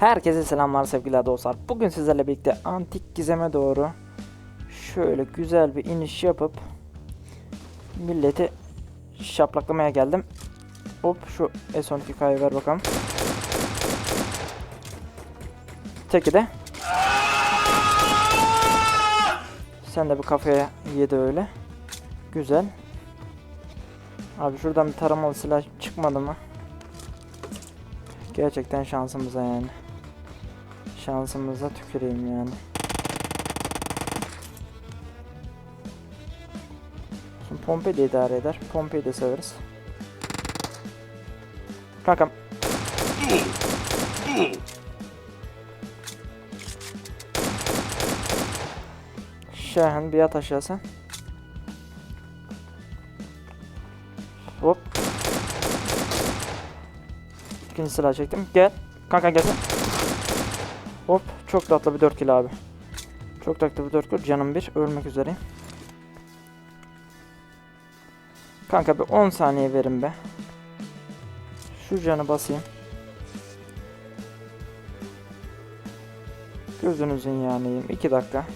Herkese selamlar sevgili dostlar. Bugün sizlerle birlikte antik gizeme doğru şöyle güzel bir iniş yapıp milleti şaplaklamaya geldim. Hop şu S12K'yı ver bakalım. Teki de sen de bir kafaya yedi öyle. Güzel. Abi şuradan bir taramalı silah çıkmadı mı? Gerçekten şansımıza yani. Şansımıza tüküreyim yani. Şimdi Pompei de idare eder. Pompei'yi de severiz. Kankam. Şahin bir at aşağı sen. Hop. İkinci silah çektim. Gel. Kanka gelsin. Hop. Çok tatlı bir 4 kill abi. Çok tatlı bir 4 kill. Canım bir. Ölmek üzereyim. Kanka bir 10 saniye verin be. Şu canı basayım. Gözünüzün yanıyım. 2 dakika.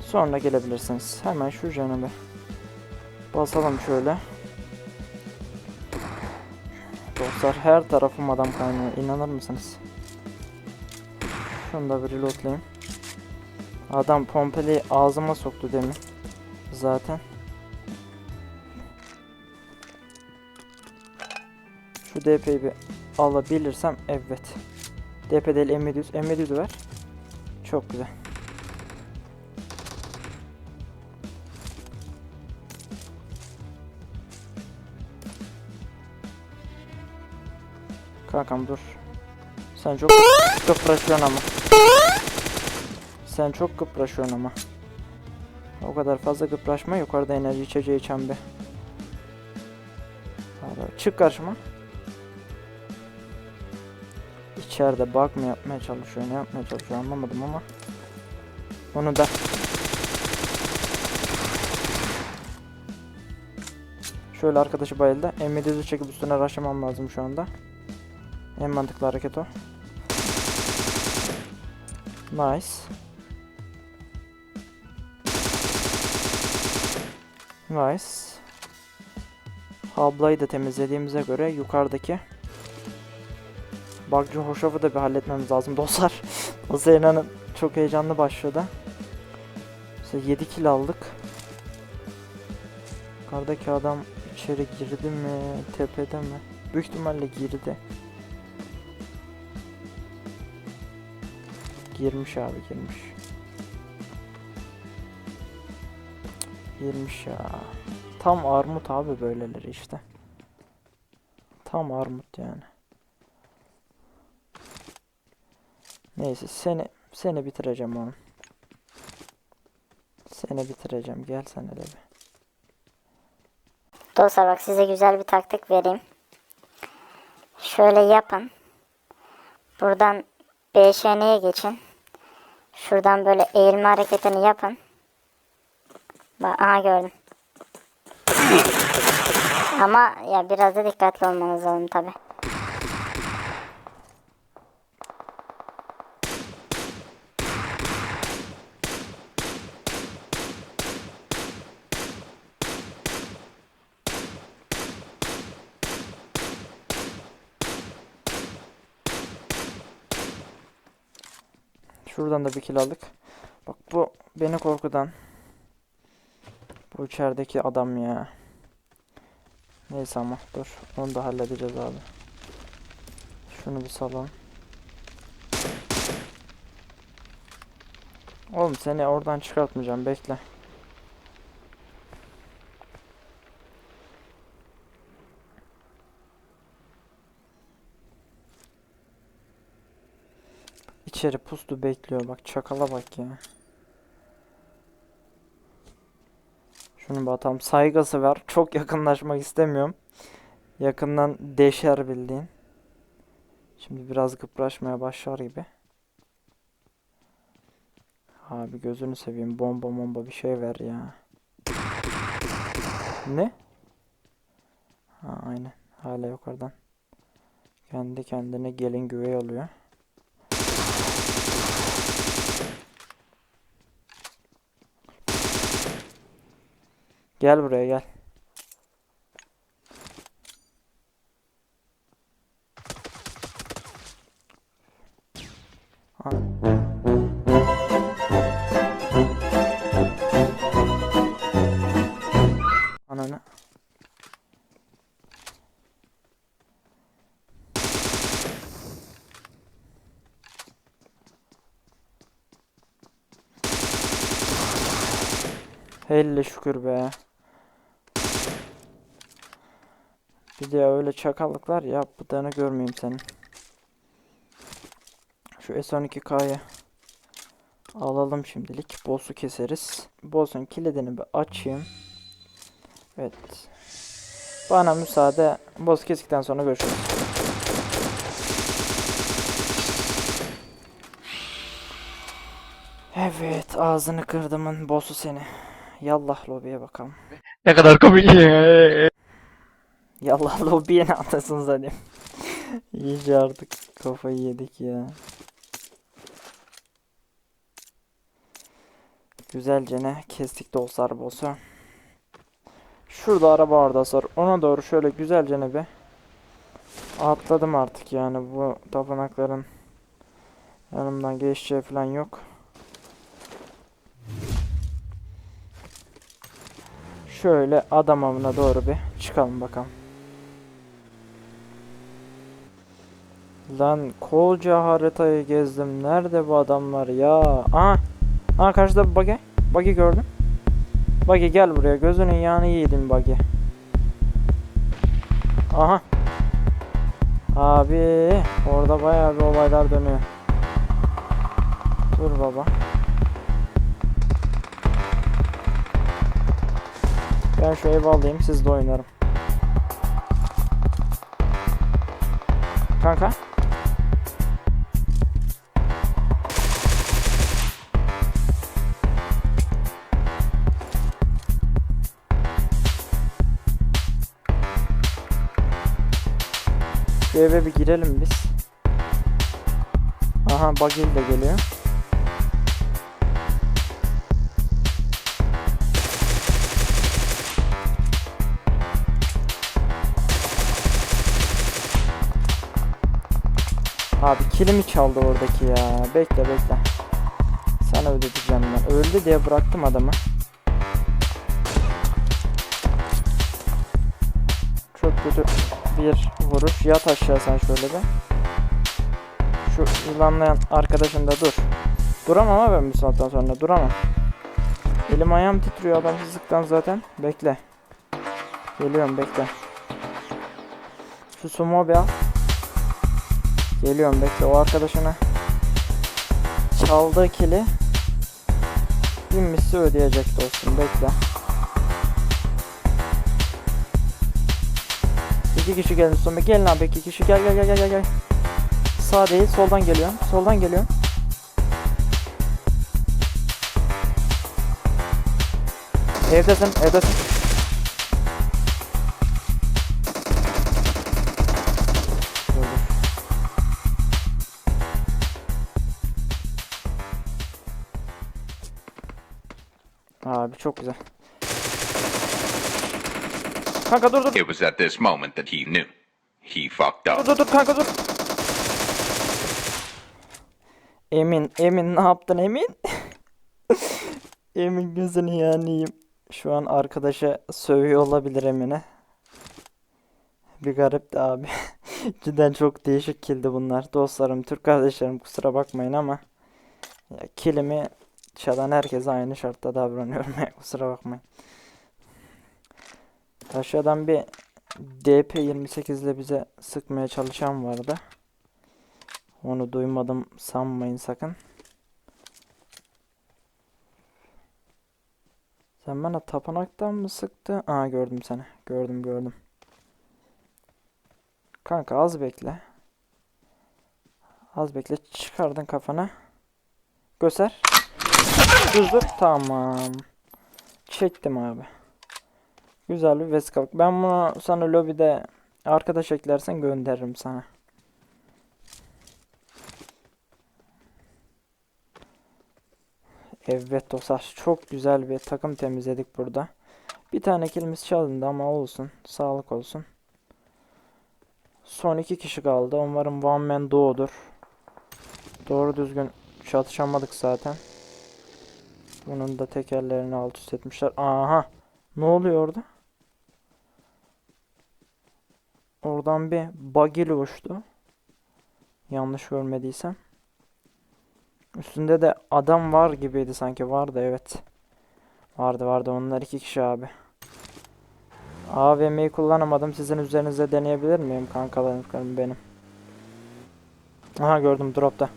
Sonra gelebilirsiniz. Hemen şu canı bir basalım şöyle. Dostlar her tarafım adam kaynıyor. İnanır mısınız? Şunu da bir reloadlayayım. Adam pompeli ağzıma soktu demin. Zaten. Şu DP'yi bir alabilirsem evet. DP değil M700. M700 ver. Çok güzel. Kankam dur. Sen çok kıpraşıyorsun ama. Sen çok kıpraşıyorsun ama. O kadar fazla kıpraşma yukarıda enerji içeceği içen bir. Çık karşıma. İçeride bug mı yapmaya çalışıyor ne yapmaya çalışıyor anlamadım ama. Onu da Şöyle arkadaşı bayıldı. M700'ü çekip üstüne raşlamam lazım şu anda. En mantıklı hareket o. Nice. Nice. Hablayı da temizlediğimize göre yukarıdaki Bugcı hoşafı da bir halletmemiz lazım dostlar. Nasıl çok heyecanlı başladı. İşte 7 kill aldık. Yukarıdaki adam içeri girdi mi? Tepede mi? Büyük ihtimalle girdi. Girmiş abi girmiş. Girmiş ya. Tam armut abi böyleleri işte. Tam armut yani. Neyse seni seni bitireceğim oğlum. Seni bitireceğim. Gel sen hele bir. Dostlar bak size güzel bir taktik vereyim. Şöyle yapın. Buradan BŞN'ye geçin. Şuradan böyle eğilme hareketini yapın. Bak aha gördüm. Ama ya biraz da dikkatli olmanız lazım tabi. Şuradan da bir kill aldık. Bak bu beni korkudan. Bu içerideki adam ya. Neyse ama dur. Onu da halledeceğiz abi. Şunu bir salalım. Oğlum seni oradan çıkartmayacağım. Bekle. İçeri pustu bekliyor. Bak çakala bak ya. Şunu bir atalım saygısı var çok yakınlaşmak istemiyorum. Yakından deşer bildiğin. Şimdi biraz gıpraşmaya başlar gibi. Abi gözünü seveyim bomba bomba bir şey ver ya. Ne? Ha aynen. Hala yukarıdan. Kendi kendine gelin güvey alıyor. Gel buraya gel. Ha. Ananı. Hele şükür be. Bir de öyle çakallıklar yaptığını görmeyeyim senin. Şu S12K'yı alalım şimdilik. Boss'u keseriz. Boss'un kilidini bir açayım. Evet. Bana müsaade. Boss kestikten sonra görüşürüz. Evet ağzını kırdımın boss'u seni. Yallah lobiye bakalım. Ne kadar komik. Yallah lobiye ne atasın zaten. İyice artık kafayı yedik ya. Güzelce ne kestik dostlar boss'u. Şurada araba vardı hasar. Ona doğru şöyle güzelce ne bir atladım artık yani bu tapınakların yanımdan geçeceği falan yok. Şöyle adam avına doğru bir çıkalım bakalım. Lan koca haritayı gezdim. Nerede bu adamlar ya? Aha. Aha karşıda bir buggy. Buggy gördüm. Buggy gel buraya. Gözünün yağını yedim buggy. Aha. Abi orada bayağı bir olaylar dönüyor. Dur baba. Ben şu evi alayım sizle oynarım. Kanka. Şu eve bir girelim biz. Aha Bagil de geliyor. Abi kilimi çaldı oradaki ya. Bekle bekle. Sana ödeteceğim ben. Öldü diye bıraktım adamı. Çok kötü bir vuruş. Yat aşağı sen şöyle de. Şu yılanlayan arkadaşın da dur. Duramam abi ben bu saatten sonra. Duramam. Elim ayağım titriyor adamsızlıktan zaten. Bekle. Geliyorum bekle. Şu sumo bir al. Geliyorum bekle o arkadaşına çaldığı kili bir misli ödeyecek dostum bekle. İki kişi geldi sonra gelin abi iki kişi gel gel gel gel gel gel. Sağ değil soldan geliyorum soldan geliyorum. Evdesin evdesin. Abi çok güzel. Kanka dur dur It was at this moment that he knew. He fucked dur up. dur dur kanka dur. Emin Emin ne yaptın Emin? Emin gözünü yanayım. Şu an arkadaşa sövüyor olabilir Emin'e. Bir garip de abi. Cidden çok değişik kildi bunlar. Dostlarım, Türk kardeşlerim kusura bakmayın ama ya kilimi Çalan herkese aynı şartta davranıyorum. Kusura bakmayın. Aşağıdan bir DP28 ile bize sıkmaya çalışan vardı. Onu duymadım sanmayın sakın. Sen bana tapınaktan mı sıktı? Aa gördüm seni. Gördüm gördüm. Kanka az bekle. Az bekle. Çıkardın kafana. Göster. Düz dur. Tamam. Çektim abi. Güzel bir vesikalık. Ben bunu sana lobide arkadaş eklersen gönderirim sana. Evet dostlar çok güzel bir takım temizledik burada. Bir tane kilimiz çalındı ama olsun. Sağlık olsun. Son iki kişi kaldı. Umarım One Man Doğu'dur. Doğru düzgün çatışamadık zaten. Bunun da tekerlerini alt üst etmişler. Aha. Ne oluyor orada? Oradan bir buggy uçtu. Yanlış görmediysem. Üstünde de adam var gibiydi sanki. Vardı evet. Vardı vardı. Onlar iki kişi abi. AVM'yi kullanamadım. Sizin üzerinizde deneyebilir miyim kankalarım benim? Aha gördüm dropta.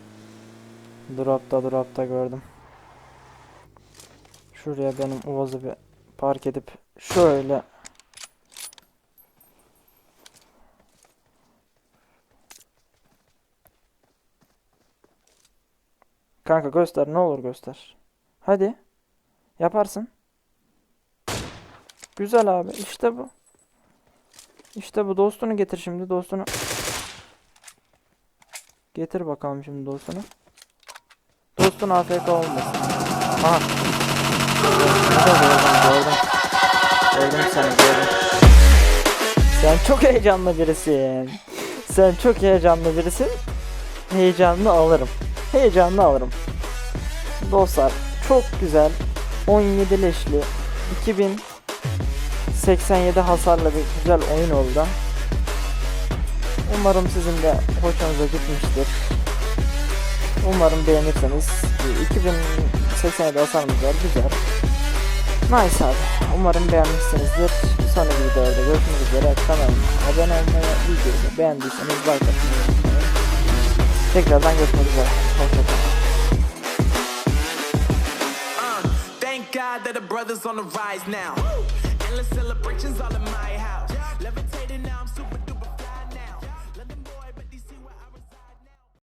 Dropta dropta gördüm. Şuraya benim Uaz'ı bir park edip şöyle Kanka göster ne olur göster. Hadi. Yaparsın. Güzel abi işte bu. İşte bu dostunu getir şimdi dostunu. Getir bakalım şimdi dostunu. Dostun AFK olmasın. Aha. Gördüm gördüm. Gördüm seni gördüm. Sen çok heyecanlı birisin. Sen çok heyecanlı birisin. Heyecanlı alırım. Heyecanlı alırım. Dostlar çok güzel 17 leşli 2087 hasarlı bir güzel oyun oldu. Umarım sizin de hoşunuza gitmiştir. Umarım beğenirseniz 2087 hasarımız güzel. Nice abi. Umarım beğenmişsinizdir. Sonraki videolarda görüşmek üzere. Kanalıma abone olmayı, videoyu beğendiyseniz like atmayı unutmayın. Tekrardan görüşmek üzere. Hoşçakalın. Thank God that the brothers on the rise now. Endless celebrations all in my